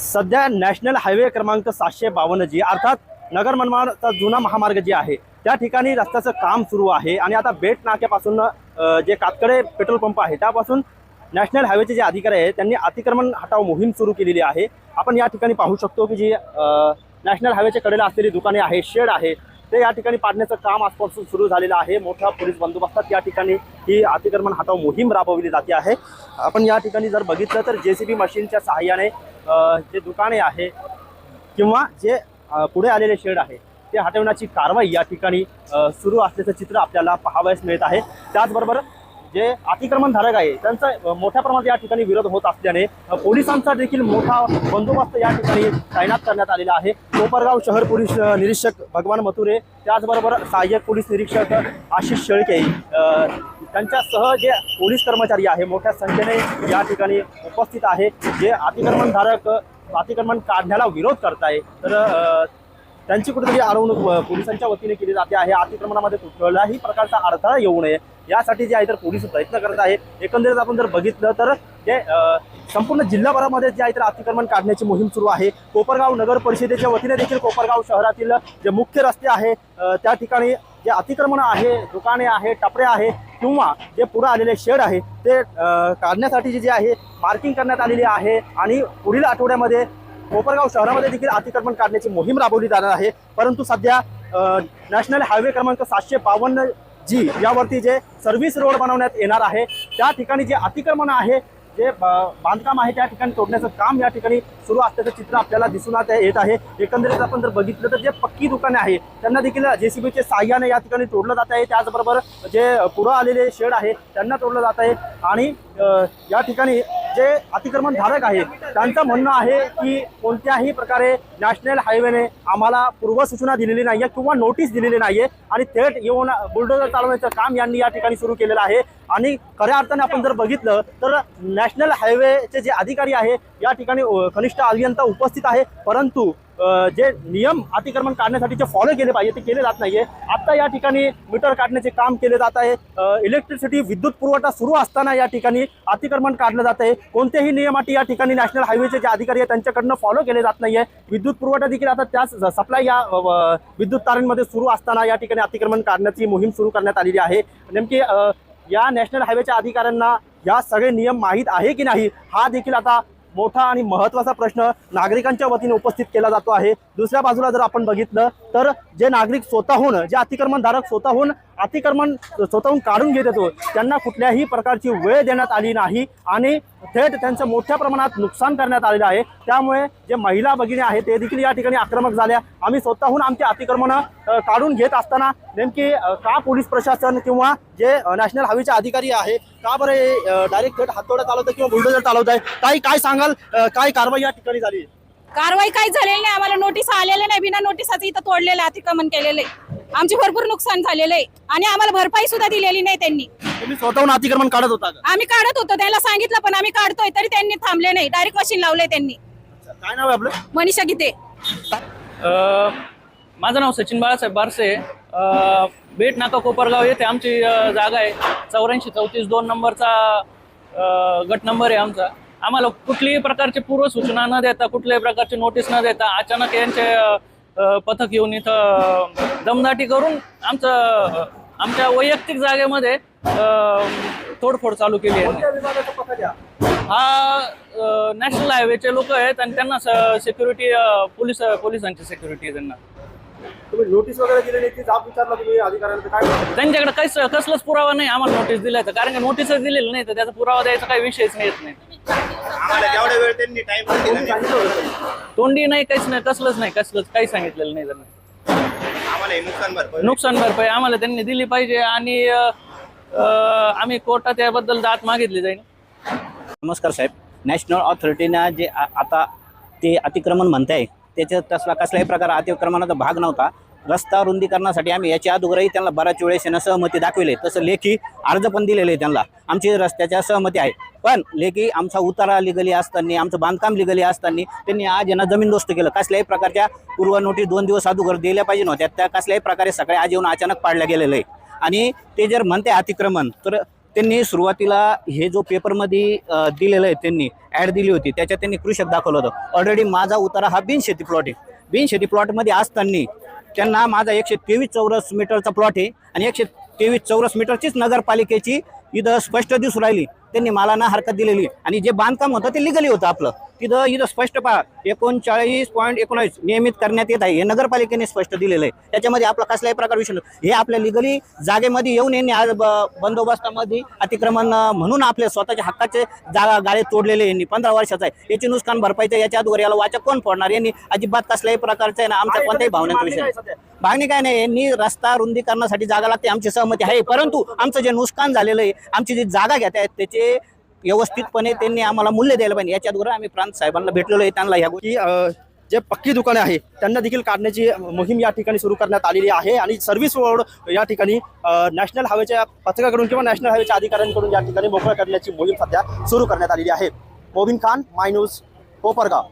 सध्या national highway क्रमांक सातशे बावन्न जी अर्थात नगर मनमाडचा जुना महामार्ग जे आहे त्या ठिकाणी रस्त्याचं काम सुरू आहे आणि आता बेट नाक्यापासून जे कातकडे पेट्रोल पंप आहे त्यापासून नॅशनल हायवेचे जे अधिकारी आहेत त्यांनी अतिक्रमण हटाव मोहीम सुरू केलेली आहे. आपण या ठिकाणी पाहू शकतो की जी नॅशनल हायवेच्या कडेला असलेली दुकाने आहे शेड आहे ते या ठिकाणी पाडण्याचं काम आजपासून सुरू झालेलं आहे. मोठ्या पोलीस बंदोबस्तात या ठिकाणी ही अतिक्रमण हटाव मोहीम राबवली जाते आहे. आपण या ठिकाणी जर बघितलं तर जे सी बी मशीनच्या सहाय्याने जे दुकाने आहे किंवा जे पुढे आलेले शेड आहे ते हटवण्याची कारवाई या ठिकाणी सुरू असल्याचं चित्र आपल्याला पाहावयास मिळत आहे. त्याचबरोबर जे अतिक्रमणधारक आहे त्यांचा मोठ्या प्रमाणात या ठिकाणी विरोध होत असल्याने पोलिसांचा देखील मोठा बंदोबस्त या ठिकाणी तैनात करण्यात आलेला आहे. कोपरगाव शहर पोलीस निरीक्षक भगवान मथुरे त्याचबरोबर सहाय्यक पोलीस निरीक्षक आशिष शेळके त्यांच्यासह जे पोलीस कर्मचारी आहे मोठ्या संख्येने या ठिकाणी उपस्थित आहे. जे अतिक्रमणधारक अतिक्रमण काढण्याला विरोध करताय तर त्यांची कुठेतरी अडवणूक पोलिसांच्या वतीने केली जाते आहे. अतिक्रमणामध्ये कुठलाही प्रकारचा अडथळा येऊ नये. यासाठी जे आहे तर पोलीस प्रयत्न करत आहे. एकंदरीत आपण जर बघितलं तर जे संपूर्ण जिल्हाभरामध्ये जे आहे तर अतिक्रमण काढण्याची मोहीम सुरू आहे. कोपरगाव नगर परिषदेच्या वतीने देखील कोपरगाव शहरातील जे मुख्य रस्ते आहे त्या ठिकाणी जे अतिक्रमण आहे दुकाने आहे टपरे आहे किंवा जे पुढे आलेले शेड आहे ते काढण्यासाठी जे आहे मार्किंग करण्यात आलेली आहे आणि पुढील आठवड्यामध्ये कोपरगाव शहरामध्ये देखील अतिक्रमण काढण्याची मोहीम राबवली जाणार आहे. परंतु सध्या नॅशनल हायवे क्रमांक सातशे बावन्न जी यावरती जे सर्व्हिस रोड बनवण्यात येणार आहे त्या ठिकाणी जे अतिक्रमण आहे जे ब- बांधकाम आहे त्या ठिकाणी तोडण्याचं काम या ठिकाणी सुरू असल्याचं चित्र आपल्याला दिसून येत आहे. एकंदरीत आपण जर बघितलं तर जे पक्की दुकाने आहे त्यांना देखील जेसीबीचे साह्याने या ठिकाणी तोडलं जात आहे. त्याचबरोबर जे पुढं आलेले शेड आहे त्यांना तोडलं जात आहे. आणि या ठिकाणी जे अतिक्रमण धारक आहे त्यांचं म्हणणं आहे की कोणत्याही प्रकारे नॅशनल हायवेने आम्हाला पूर्वसूचना दिलेली नाही आहे किंवा नोटीस दिलेली नाही आहे आणि थेट येऊन बुलडोजर चालवण्याचं काम यांनी या ठिकाणी सुरू केलेलं आहे. आणि खऱ्या अर्थाने आपण जर बघितलं तर नॅशनल हायवेचे जे अधिकारी आहे या ठिकाणी कनिष्ठ अभियंता उपस्थित आहे. परंतु जे नियम अतिक्रमण काढण्यासाठी जे फॉलो केले पाहिजे ते केले जात नाहीये. आता या ठिकाणी मीटर काढण्याचे काम केले जात आहे. इलेक्ट्रिसिटी विद्युत पुरवठा सुरू असताना या ठिकाणी अतिक्रमण काढलं जात आहे. कोणतेही नियम अटी या ठिकाणी नॅशनल हायवेचे जे अधिकारी आहेत त्यांच्याकडनं फॉलो केले जात नाहीये. विद्युत पुरवठा देखील आता त्याच सप्लाय या विद्युत तारांमध्ये सुरू असताना या ठिकाणी अतिक्रमण काढण्याची मोहीम सुरू करण्यात आलेली आहे. नेमकी या नॅशनल हायवेच्या अधिकाऱ्यांना या सगळे नियम माहीत आहे की नाही हा देखील आता मोठा आणि महत्त्वाचा प्रश्न नागरिकांच्या वतीने उपस्थित केला जातो आहे. दुसऱ्या बाजूला जर आपण बघितलं तर जे नागरिक स्वतःहून जे अतिक्रमणधारक स्वतःहून अतिक्रमण स्वतःहून काढून घेत येतो त्यांना कुठल्याही प्रकारची वेळ देण्यात आली नाही आणि थेट त्यांचं मोठ्या प्रमाणात नुकसान करण्यात आलेलं आहे. त्यामुळे जे महिला भगिनी आहेत ते देखील या ठिकाणी आक्रमक झाल्या. आम्ही स्वतःहून आमची अतिक्रमणं काढून घेत असताना नेमकी का पोलीस प्रशासन किंवा जे नॅशनल हायवेचे अधिकारी आहे का बरं डायरेक्ट थेट हातोड्या चालवत किंवा बुलडोजर चालवत आहे काही काय सांगाल? काय कारवाई या ठिकाणी झाली? कारवाई काही झालेली नाही. आम्हाला नोटीस आलेल्या नाही. बिना नोटिसाचं इथं तोडलेलं आहे, अतिक्रमण केलेलं आहे. आमचे भरपूर नुकसान झालेलं आहे. आणि आम्हाला भरपाई सुद्धा दिलेली नाही त्यांनी. तुम्ही स्वतःहून अतिक्रमण काढत होता का? आम्ही काढत होतो. त्यांना सांगितलं पण आम्ही काढतोय तरी त्यांनी थांबले नाही. डायरेक्ट मशीन लावले त्यांनी. काय नाव आहे आपलं? मनीषा गीते. अ, माझं नाव सचिन बाळासाहेब बारसे अ, बेट नाका कोपरगाव येथे आमची अ, जागा आहे. चौऱ्याऐंशी चौतीस दोन नंबरचा अ, गट नंबर आहे आमचा. आम्हाला कुठलीही प्रकारची पूर्वसूचना न देता कुठल्याही प्रकारची नोटीस न देता अचानक यांचे पथक येऊन इथं दमदाटी करून आमचं आमच्या वैयक्तिक जागेमध्ये तोडफोड चालू केली आहे? हा नॅशनल हायवेचे लोक आहेत आणि त्यांना सिक्युरिटी पोलीस पोलिसांची सिक्युरिटी आहे त्यांना तुम्ही नोटीस वगैरे दिलेली? त्यांच्याकडे काहीच कसलाच पुरावा नाही आम्हाला नोटीस दिलाय तर कारण की नोटीसच दिलेली नाही तर त्याचा पुरावा द्यायचा काही विषयच नाही येत नाही आम्हाला जेवढा वेळ त्यांनी टाइम दिला तुम्ही नाही सांगितलं होतं. का? तोंडी नाही काहीच नाही कसलंच नाही कसलंच काही सांगितलेलं नाही त्यांना. आम्हाला हे नुकसान भरपाई नुकसान भरपाई आम्हाला त्यांनी दिली पाहिजे आणि अं, अं, आम्ही कोर्टात याबद्दल दाद मागितली जाईल. नमस्कार साहेब. नॅशनल ऑथॉरिटीनं जे आ- आता ते अतिक्रमण म्हणताय त्याच्यात तसला कसलाही प्रकार अतिक्रमणाचा भाग नव्हता. रस्ता रुंदीकरणासाठी आम्ही याच्या अगोदरही त्यांना बऱ्याच वेळेस यांना सहमती दाखविले. तसं लेखी अर्ज पण दिलेले आहे त्यांना. आमची रस्त्याच्या सहमती आहे. पण लेखी आमचा उतारा लिगली असताना आमचं बांधकाम लिगली असताना त्यांनी आज यांना जमीनदोस्त केलं. कसल्याही प्रकारच्या पूर्व नोटीस दोन दिवस अगोदर दिल्या पाहिजे नव्हत्या. त्या कसल्याही प्रकारे सगळे आज येऊन अचानक पाडल्या गेलेलं आहे आणि ते जर म्हणते अतिक्रमण तर त्यांनी सुरुवातीला हे जो पेपरमध्ये दिलेलं आहे त्यांनी ॲड दिली होती त्याच्यात त्यांनी कृषक दाखवलं होतं. ऑलरेडी माझा उतारा हा बिनशेती प्लॉट आहे. बिनशेती प्लॉटमध्ये असताना त्यांना माझा एकशे तेवीस चौरस मीटरचा प्लॉट आहे आणि एकशे तेवीस चौरस मीटरचीच नगरपालिकेची इथं स्पष्ट दिसून राहिली. त्यांनी मला ना हरकत दिलेली. आणि जे बांधकाम होतं ते लिगली होतं आपलं. तिथं इथं स्पष्ट पहा एकोणचाळीस पॉईंट एकोणावीस नियमित करण्यात येत आहे. हे नगरपालिकेने स्पष्ट दिलेलं आहे. त्याच्यामध्ये आपला कसलाही प्रकार विषय. हे आपल्या लिगली जागेमध्ये येऊन यांनी आज बंदोबस्तामध्ये अतिक्रमण म्हणून आपल्या स्वतःच्या हक्काचे जागा गाळे तोडलेले यांनी. पंधरा वर्षाचा आहे. याची नुकसान भरपाईचं याच्या अगोदर याला वाचा कोण फोडणार? यांनी अजिबात कसल्याही प्रकारचं आहे ना आमच्या कोणत्याही भावनेचा विषय. मागणी काय नाही. यांनी रस्ता रुंदीकरणासाठी जागा लागते. आमची सहमती आहे. परंतु आमचं जे नुकसान झालेलं आहे आमची जी जागा घेत आहेत त्याचे व्यवस्थितपणे त्यांनी आम्हाला मूल्य द्यायला पाहिजे. याच्या आम्ही प्रांत साहेबांना भेटलेलो आहे त्यांना ह्या गोष्टी जे पक्की दुकाने आहे त्यांना देखील काढण्याची मोहीम या ठिकाणी सुरू करण्यात आलेली आहे आणि सर्व्हिस रोड या ठिकाणी नॅशनल हायवेच्या पथकाकडून किंवा नॅशनल हायवेच्या अधिकाऱ्यांकडून या ठिकाणी मोकळं करण्याची मोहीम सध्या सुरू करण्यात आलेली आहे. Mobin Khan my news Kopargaon.